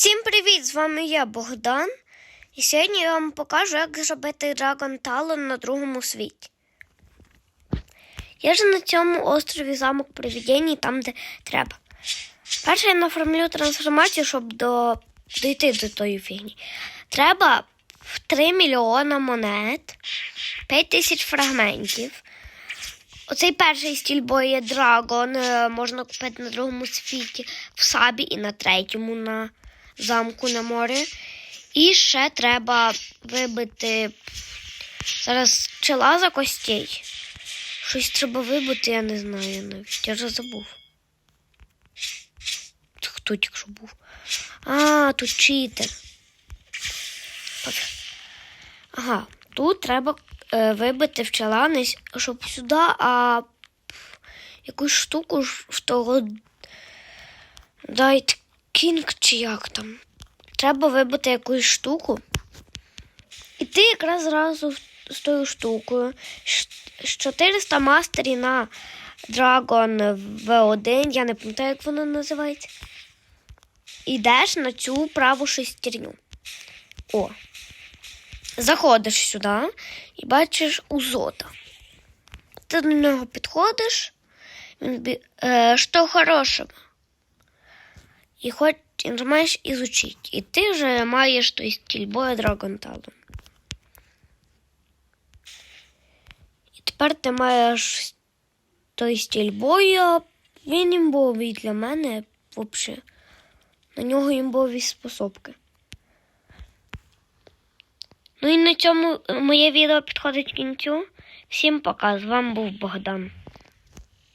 Всім привіт! З вами я Богдан. І сьогодні я вам покажу, як зробити Dragon Talon на другому світі. Я ж на цьому острові замок привідень, там, де треба. Перше я наформлю трансформацію, щоб до... дійти до тої фігні. Треба 3 мільйона монет, 5 тисяч фрагментів. Оцей перший стіль бою Драгон е, можна купити на другому світі в сабі і на третьому на замку на морі. І ще треба вибити зараз пчела за костей. Щось треба вибити, я не знаю навіть. Я вже забув. Хто тільки що був? А, тут читер. Ага, тут треба е, вибити пчела, щоб сюди, а якусь штуку в того Дайт Кінг чи як там. Треба вибити якусь штуку. І ти якраз зразу з тою штукою. З 400 мастері на Dragon V1, я не пам'ятаю, як воно називається. Ідеш на цю праву шестерню. О. Заходиш сюди і бачиш узота. Ти до нього підходиш, він бі... е, що хорошого. І хоч і нажимаєш ізучить. І ти вже маєш той стиль боя Dragon Talon. І тепер ти маєш той стиль бою. Він імбовий для мене взагалі. На нього імбові способки. Ну і на цьому моє відео підходить к кінцю. Всім пока. З вами був Богдан.